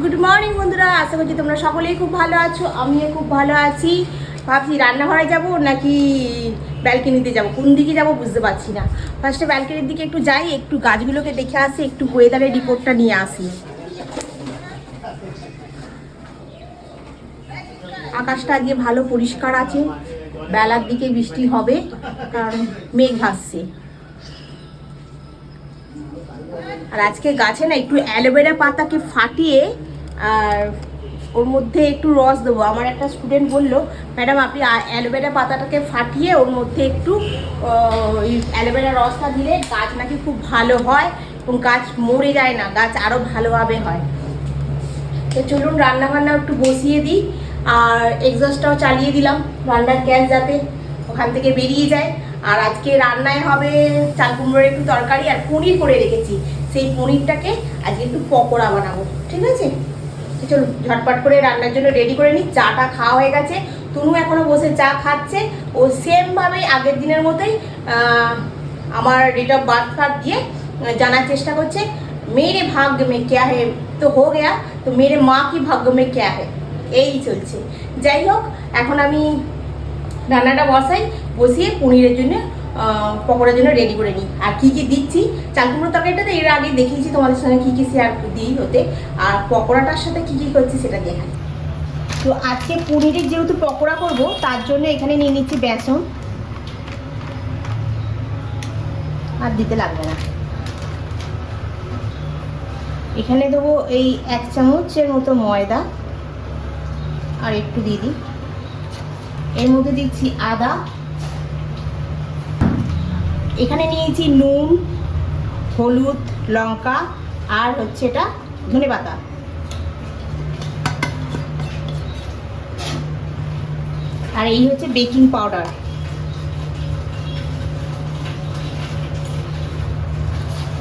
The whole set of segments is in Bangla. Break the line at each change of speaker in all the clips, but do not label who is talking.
গুড মর্নিং বন্ধুরা। আশা করছি তোমরা সকলেই খুব ভালো আছো, আমিও খুব ভালো আছি। ভাবছি রান্নাঘরে যাব নাকি ব্যালকনিতে যাব? কোন দিকে যাব বুঝতে পারছি না। ফার্স্টে ব্যালকনির দিকে একটু যাই, একটু গাছগুলোকে দেখে আসি, একটু ওয়েদারের রিপোর্টটা নিয়ে আসি। আকাশটা আজকে ভালো পরিষ্কার আছে, বেলার দিকে বৃষ্টি হবে, কারণ মেঘ ভাসছে আর আজকে গাছে না একটু অ্যালোভেরা পাতাকে ফাটিয়ে আর ওর মধ্যে একটু রস দেবো। আমার একটা স্টুডেন্ট বলল, ম্যাডাম, আপনি অ্যালোভেরা পাতাটাকে ফাটিয়ে ওর মধ্যে একটু অ্যালোভেরা রসটা দিলে গাছ নাকি খুব ভালো হয় এবং গাছ মরে যায় না, গাছ আরও ভালোভাবে হয়। তো চলুন রান্না বান্না একটু বসিয়ে দিই। আর এক্সস্টটাও চালিয়ে দিলাম, রান্নার গ্যাস যাতে ওখান থেকে বেরিয়ে যায়। আর আজকে রান্নায় হবে চাল কুমড়োর একটু তরকারি আর পনির করে রেখেছি। সেই পনিরটাকে আজকে একটু পকোড়া বানাবো, ঠিক আছে? চলো ঝটপট করে রান্নার জন্য রেডি করে নিই। চাটা খাওয়া হয়ে গেছে। তনু এখনও বসে চা খাচ্ছে। ও সেমভাবেই আগের দিনের মতোই আমার ডেট অফ বার্থ ফার্থ দিয়ে জানার চেষ্টা করছে, মেরে ভাগ্য মে ক্যা হে তো হো গেয়া। তো মেরে মা কি ভাগ্য মে ক্যা হে এই চলছে। যাই হোক, এখন আমি রান্নাটা বসাই, বসিয়ে পনিরের জন্য পকোড়ার জন্য রেডি করে নিই। আর কী কী দিচ্ছি? চাল কুমড়ো তরকারিটা এর আগে দেখিয়েছি তোমাদের সঙ্গে কি কি শেয়ার দিই হতে আর পকোড়াটার সাথে কী কী করছি সেটা দেখাই। তো আজকে পনিরের যেহেতু পকোড়া করব, তার জন্য এখানে নিয়ে নিচ্ছি বেসন। আর দিতে লাগবে না। এখানে দেবো এই এক চামচের মতো ময়দা। আর একটু দিয়ে দিই। এর মধ্যে দিচ্ছি আদা। এখানে নিয়েছি নুন, হলুদ, লঙ্কা, আর হচ্ছে এটা ধনে পাতা। আর এই হচ্ছে বেকিং পাউডার।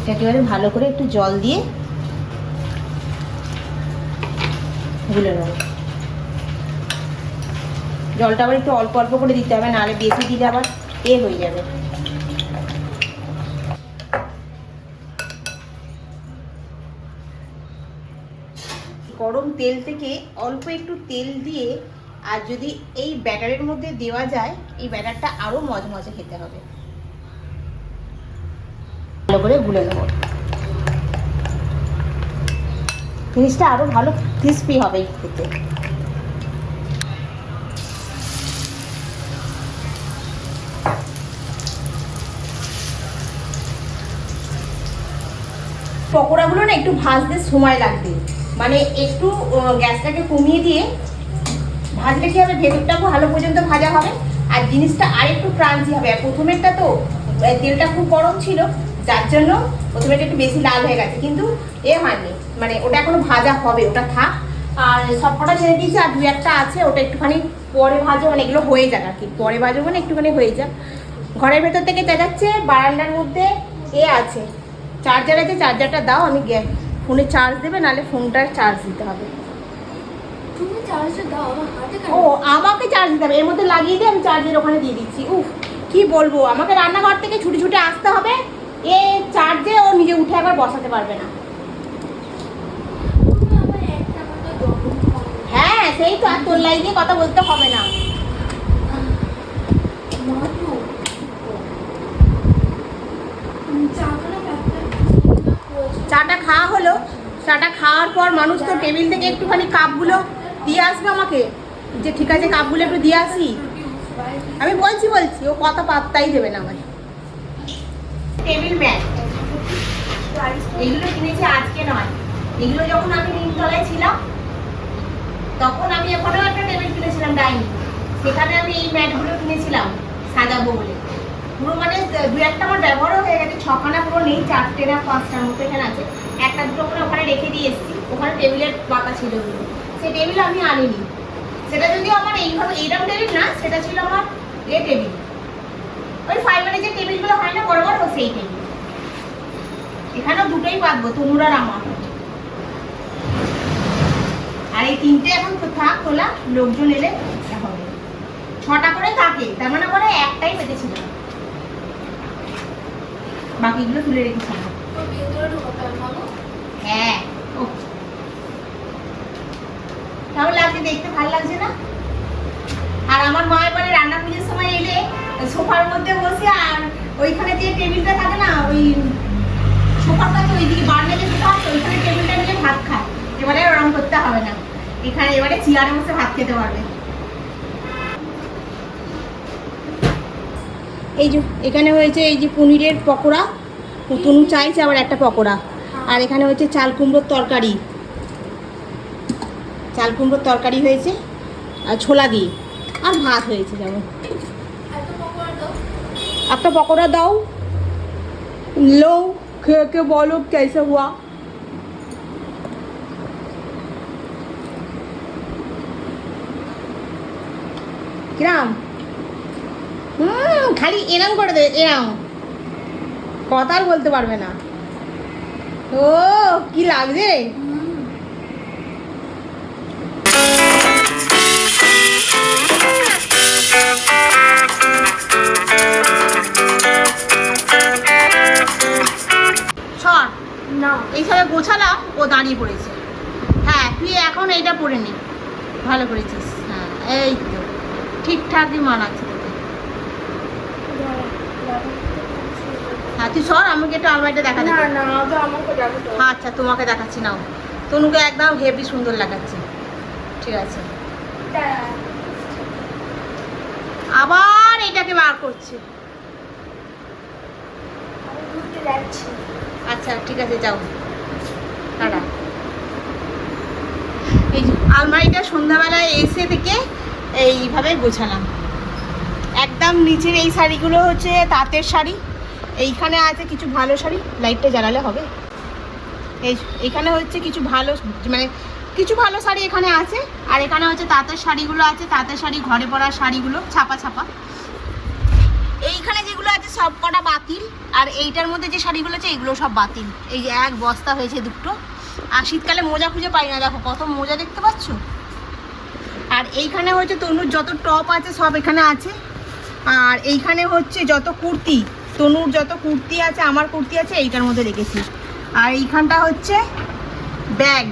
এটাকে এবারে ভালো করে একটু জল দিয়ে গুলে জলটা আবার একটু অল্প অল্প করে দিতে হবে, নাহলে বেশি দিলে আবার এ হয়ে যাবে। গরম তেল থেকে অল্প একটু তেল দিয়ে, আর যদি এই ব্যাটারের মধ্যে দেওয়া যায়, এই ব্যাটারটা আরও মজমজে খেতে হবে। ভালো করে গুলে নেব। জিনিসটা আরও ভালো ক্রিস্পি হবে খেতে। না একটু ভাজতে সময় লাগবে। মানে একটু গ্যাসটাকে কমিয়ে দিয়ে ভাজলে কি হবে? ভেতরটা ভালো পর্যন্ত ভাজা হবে। আর জিনিসটা আর একটু ক্রাঞ্চি হবে। আর প্রথমেরটা তো তেলটা খুব গরম ছিল, যার জন্য প্রথমেরটা একটু বেশি লাল হয়ে গেছে। কিন্তু এ হয়নি। মানে ওটা এখনও ভাজা হবে, ওটা থাক। আর সব কটা ছেড়ে দিয়েছি, আর দু একটা আছে, ওটা একটুখানি পরে ভাজো মানে এগুলো হয়ে যাক আর কি। পরে ভাজো মানে একটুখানি হয়ে যাক। ঘরের ভেতর থেকে দেখাচ্ছে বারান্দার মধ্যে এ আছে। চার্জার আছে চার্জারটা দাও আমি গে- ফোনে চার্জ দেবে নাহলে ফোনটার চার্জ দিতে হবে। ও আমাকে চার্জ দিতে হবে এর মধ্যে লাগিয়ে দিয়ে আমি চার্জের ওখানে দিয়ে দিচ্ছি। উফ কি বলব আমাকে রান্নাঘর থেকে ছুটে ছুটে আসতে হবে। এ চার্জে ও নিজে উঠে একবার বসাতে পারবে না। হ্যাঁ সেই তো আর তোর লাই দিয়ে কথা বলতে হবে না
মাধু, তুমি চাটা না ব্যাপারটা প্রয়োজন।
চাটা খাওয়া হলো। চাটা খাওয়ার পর মানুষ তো টেবিল থেকে একটুখানি কাপগুলো দিয়ে আসবে আমাকে। যে ঠিক আছে, কাপগুলো একটু দিয়ে আসি। আমি বলছি বলছি, ও কথা পাত্তাই দেবে না আমায়। Table mat. এগুলো কিনেছি আজকে নয়। এগুলো যখন আমি নিমতলায় ছিলাম, তখন আমি এখনও একটা টেবিল কিনেছিলাম ডাইনিং। সেখানে আমি এই ম্যাটগুলো কিনেছিলাম, সাজাবো বলে। পুরো মানে দু একটা আমার ব্যবহারও হয়ে গেছে। ছখানা পুরো নেই, চারটে না পাঁচটার মতো এখানে আছে। একটা দুটো করে ওখানে রেখে দিয়ে এসেছি। ওখানে টেবিলের পাতা ছিল। সেই টেবিল আমি আনিনি। সেটা যদিও আমার এইভাবে এইরকম টেবিল না, সেটা ছিল আমার এ টেবিল। ওই ফাইবারের যে টেবিলগুলো হয় না বড় বড় সেই টেবিল। এখানেও দুটোই পাতবো তনুরার আমার। আর এই তিনটে এখন থাক তোলা লোকজন এলে হবে। ছটা করে থাকে, তার মানে করে একটাই পেতেছিল বাকিগুলো তুলে
মাগো।
হ্যাঁ। ও। লাগছে দেখতে ভালো লাগছে না? আর আমার মা এবারে রান্না পুজোর সময় এলে সোফার মধ্যে বসে আর ওইখানে যে টেবিলটা থাকে না, ওই সোফার কাছে ওইদিকে বার্নে যে সোফা আছে, ওইখানে টেবিলটা নিয়ে ভাত খায়। এবারে ওরম করতে হবে না। এখানে এবারে চেয়ারে বসে ভাত খেতে পারবে। এই যে, এখানে হয়েছে এই যে পনিরের পকোড়া পুতুন চাইছে আবার একটা পকোড়া। আর এখানে হয়েছে চাল কুমড়োর তরকারি। চাল কুমড়োর তরকারি হয়েছে, আর ছোলা দিয়ে। আর ভাত হয়েছে, যেমন। একটা পকোড়া দাও। লো, খেয়ে কে বলো কেসে হুয়া। কিরাম? হুম খালি এরাম করে দেবে এরাম। কথা আর বলতে পারবে না। ও কি লাগছে রে? এইভাবে গোছালাম ও দাঁড়িয়ে পড়েছে। হ্যাঁ তুই এখন এইটা পরে নি। ভালো করেছিস হ্যাঁ এই তো। ঠিকঠাকই মানাচ্ছে। হ্যাঁ তুই সর আমাকে একটু আলমারিটা দেখা
না না আমাকে
আচ্ছা তোমাকে দেখাচ্ছি নাও। তনুকে একদম হেভি সুন্দর লাগাচ্ছে। ঠিক আছে। আবার এটাকে বার করছে।
যাচ্ছি।
আচ্ছা ঠিক আছে যাও। টাটা এই আলমারিটা সন্ধ্যাবেলায় এসে থেকে এইভাবে গোছালাম। একদম নিচের এই শাড়িগুলো হচ্ছে তাঁতের শাড়ি। এইখানে আছে কিছু ভালো শাড়ি, লাইটটা জ্বালালে হবে। এই এখানে হচ্ছে কিছু ভালো মানে কিছু ভালো শাড়ি এখানে আছে, আর এখানে হচ্ছে তাঁতের শাড়িগুলো আছে, তাঁতের শাড়ি, ঘরে পরা শাড়িগুলো, ছাপা ছাপা। এইখানে যেগুলো আছে সব কটা বাতিল, আর এইটার মধ্যে যে শাড়িগুলো আছে, এগুলো সব বাতিল। এই যে এক বস্তা হয়েছে দুটো। আর শীতকালে মোজা খুঁজে পাই না, দেখো কত মোজা দেখতে পাচ্ছ? আর এইখানে হচ্ছে তনুর যত টপ আছে সব এখানে আছে। আর এইখানে হচ্ছে যত কুর্তি তনুর যত কুর্তি আছে, আমার কুর্তি আছে, এইটার মধ্যে রেখেছি। আর এইখানটা হচ্ছে ব্যাগ।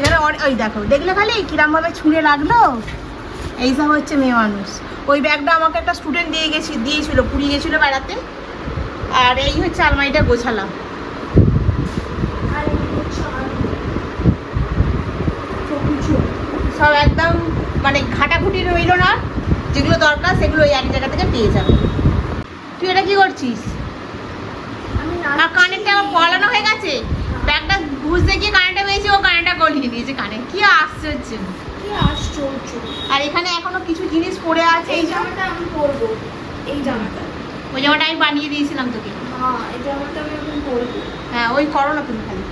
এখানে ওই দেখো, দেখলে খালি কিরমভাবে ছুঁড়ে লাগল? এইসব হচ্ছে মেয়ে মানুষ। ওই ব্যাগটা আমাকে একটা স্টুডেন্ট দিয়ে গেছি দিয়েছিল পুরী গেছিল বেড়াতে। আর এই হচ্ছে আলমারিটা গোছালাম। সব একদম মানে ঘাটাঘুটি রইল না। যেগুলো দরকার, সেগুলো ওই এক জায়গা থেকে পেয়ে যাবে। তুই এটা কি করছিস?
আমি
আর কানেরটা আমার পলানো হয়ে গেছে। ব্যাগটা বুঝতে গিয়ে কানেরটা পেয়েছি ও কানেরটা গলিয়ে দিয়েছে কানে। কি আশ্চর্য।
কি আশ্চর্য।
আর এখানে এখনও কিছু জিনিস পড়ে আছে?
এই জামাটা আমি পরবো। এই জামাটা।
ওই জামাটা আমি বানিয়ে দিয়েছিলাম তোকে।
হ্যাঁ এই জামাটা আমি এখন পরবো।
হ্যাঁ ওই করো না তুমি খালি।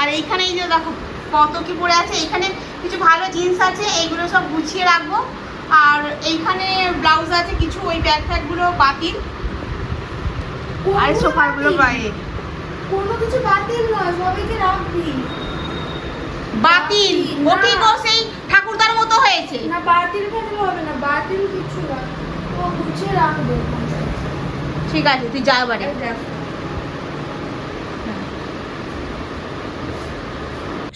আর এইখানে এই যে দেখো কত কি পড়ে আছে। এইখানে কিছু ভালো জিন্স আছে এইগুলো সব গুছিয়ে রাখব। আর এইখানে ব্লাউজ আছে কিছু ওই ব্যাগ ফ্যাগগুলো বাতিল আর
বাতিল।
বাইরে।
কোনো কিছু বাতিল নয় সবাইকে রাখবি।
বাতিল। ও
না।
ঠিক সেই ঠাকুরদার মতো হয়েছে।
না বাতিল ফাতিল হবে না বাতিল কিছু না। ও গুছিয়ে রাখবে।
ঠিক আছে তুই যা এবারে
এই দেখ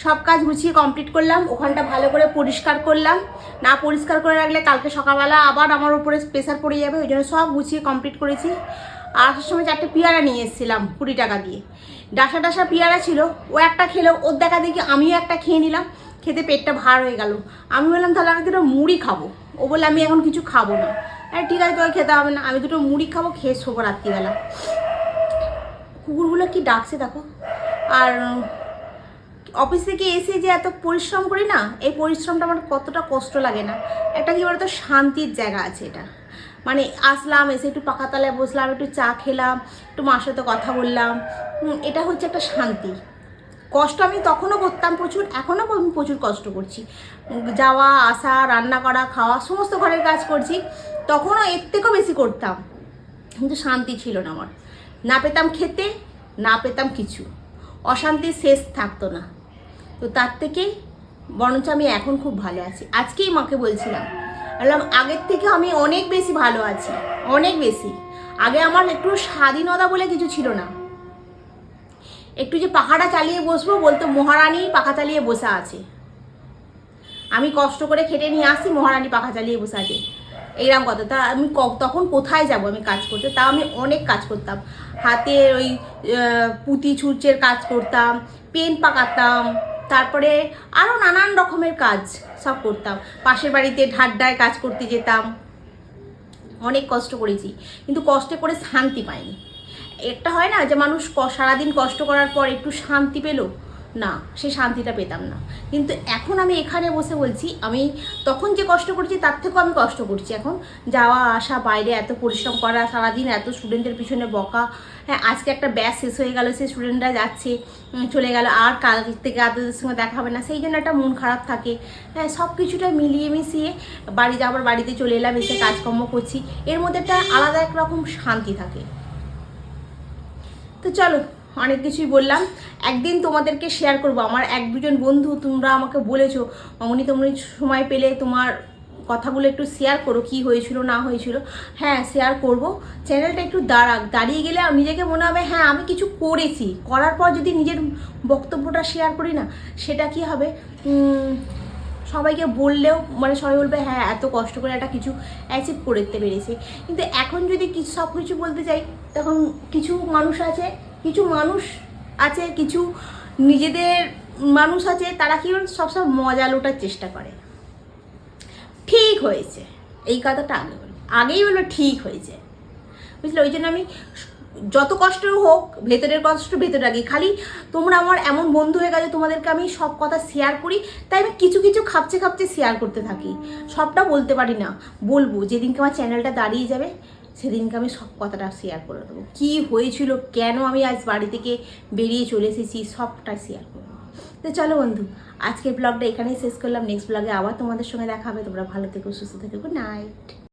সব কাজ গুছিয়ে কমপ্লিট করলাম, ওখানটা ভালো করে পরিষ্কার করলাম। না পরিষ্কার করে রাখলে কালকে সকালবেলা আবার আমার উপরে প্রেসার পড়ে যাবে, ওই জন্য সব গুছিয়ে কমপ্লিট করেছি। আর আসার সময় চারটে পেয়ারা নিয়ে এসেছিলাম কুড়ি টাকা দিয়ে। ডাসা ডাসা পেয়ারা ছিল, ও একটা খেলো, ওর দেখা দেখি আমিও একটা খেয়ে নিলাম, খেতে পেটটা ভার হয়ে গেল। আমি বললাম, তাহলে আমি দুটো মুড়ি খাব। ও বললে, আমি এখন কিছু খাব না। আরে, ঠিক আছে, তোকে খেতে হবে না, আমি দুটো মুড়ি খাব, খেয়ে শোবো রাত্রিবেলা। কুকুরগুলো কি ডাকছে দেখো? আর অফিস থেকে এসে যে এত পরিশ্রম করি না, এই পরিশ্রমটা আমার কতটা কষ্ট লাগে না। একটা কি বলতো, শান্তির জায়গা আছে এটা। মানে আসলাম, এসে একটু পাখাতলায় বসলাম, একটু চা খেলাম, একটু মার সাথে কথা বললাম। এটা হচ্ছে একটা শান্তি। কষ্ট আমি তখনও করতাম, প্রচুর, এখনও আমি প্রচুর কষ্ট করছি। যাওয়া, আসা, রান্না করা, খাওয়া, সমস্ত ঘরের কাজ করছি, তখনও এর থেকেও বেশি করতাম। কিন্তু শান্তি ছিল না আমার। না পেতাম খেতে, না পেতাম কিছু। অশান্তির শেষ থাকতো না। তো তার থেকেই বরঞ্চ আমি এখন খুব ভালো আছি। আজকেই মাকে বলছিলাম, বললাম, আগের থেকে আমি অনেক বেশি ভালো আছি, অনেক বেশি। আগে আমার একটু স্বাধীনতা বলে কিছু ছিল না। একটু যে পাখাটা চালিয়ে বসবো বলতো মহারানী পাখা চালিয়ে বসে আছে। আমি কষ্ট করে খেটে নিয়ে আসি, মহারানী পাখা চালিয়ে বসে আছে। এইরকম কথা। তা আমি তখন কোথায় যাব আমি কাজ করতে? তা আমি অনেক কাজ করতাম। হাতে ওই পুঁতি ছুঁচের কাজ করতাম, পেন পাকাতাম তারপরে আরও নানান রকমের কাজ সব করতাম। পাশের বাড়িতে ঢাড্ডায় কাজ করতে যেতাম। অনেক কষ্ট করেছি, কিন্তু কষ্টে করে শান্তি পাইনি। একটা হয় না যে, মানুষ সারাদিন কষ্ট করার পর একটু শান্তি পেল না, সে শান্তিটা পেতাম না। কিন্তু এখন আমি এখানে বসে বলছি, আমি তখন যে কষ্ট করেছি, তার থেকেও আমি কষ্ট করছি এখন। যাওয়া, আসা, বাইরে এত পরিশ্রম করা, সারাদিন এত স্টুডেন্টের পিছনে বকা। হ্যাঁ আজকে একটা ব্যাচ শেষ হয়ে গেল সে স্টুডেন্টরা যাচ্ছে চলে গেল, আর কাল থেকে আদতের সঙ্গে দেখা হবে না। সেই জন্য একটা মন খারাপ থাকে। হ্যাঁ সব কিছুটা মিলিয়ে মিশিয়ে বাড়ি যাবার বাড়িতে চলে এলাম, এসে কাজকর্ম করছি। এর মধ্যে একটা আলাদা এক রকম শান্তি থাকে। তো চলো অনেক কিছুই বললাম। একদিন তোমাদেরকে শেয়ার করব। আমার এক দুজন বন্ধু তোমরা আমাকে বলেছ অমনি তোমরা সময় পেলে তোমার কথাগুলো একটু শেয়ার করো, কি হয়েছিল, না হয়েছিল। হ্যাঁ শেয়ার করব। চ্যানেলটা একটু দাঁড়াক দাঁড়িয়ে গেলে নিজেকে মনে হবে হ্যাঁ আমি কিছু করেছি। করার পর যদি নিজের বক্তব্যটা শেয়ার করি না, সেটা কি হবে? সবাইকে বললেও মানে সবাই বলবে হ্যাঁ এত কষ্ট করে একটা কিছু অ্যাচিভ করতে পেরেছি। কিন্তু এখন যদি কিছু সব কিছু বলতে চাই, তখন কিছু মানুষ আছে কিছু মানুষ আছে, কিছু নিজেদের মানুষ আছে, তারা কি সবসময় মজা লোটার চেষ্টা করে। ঠিক হয়েছে। এই কথাটা আগে বলো। আগেই বলো ঠিক হয়েছে। বুঝলে? ওই জন্য আমি যত কষ্ট হোক, ভেতরের কষ্ট ভেতরে রাখি। খালি তোমরা আমার এমন বন্ধু হয়ে গেছে, তোমাদেরকে আমি সব কথা শেয়ার করি, তাই আমি কিছু কিছু খাপচে খাপচে শেয়ার করতে থাকি। সবটা বলতে পারি না। বলব, যেদিনকে আমার চ্যানেলটা দাঁড়িয়ে যাবে সেদিনকে আমি সব কথাটা শেয়ার করে দেবো। কী হয়েছিল, কেন আমি আজ বাড়ি থেকে বেরিয়ে চলে এসেছি, সবটা শেয়ার করব তো চলো বন্ধু, আজকের ব্লগটা এখানেই শেষ করলাম। নেক্সট ব্লগে আবার তোমাদের সঙ্গে দেখা হবে। তোমরা ভালো থেকো, সুস্থ থেকো গুড নাইট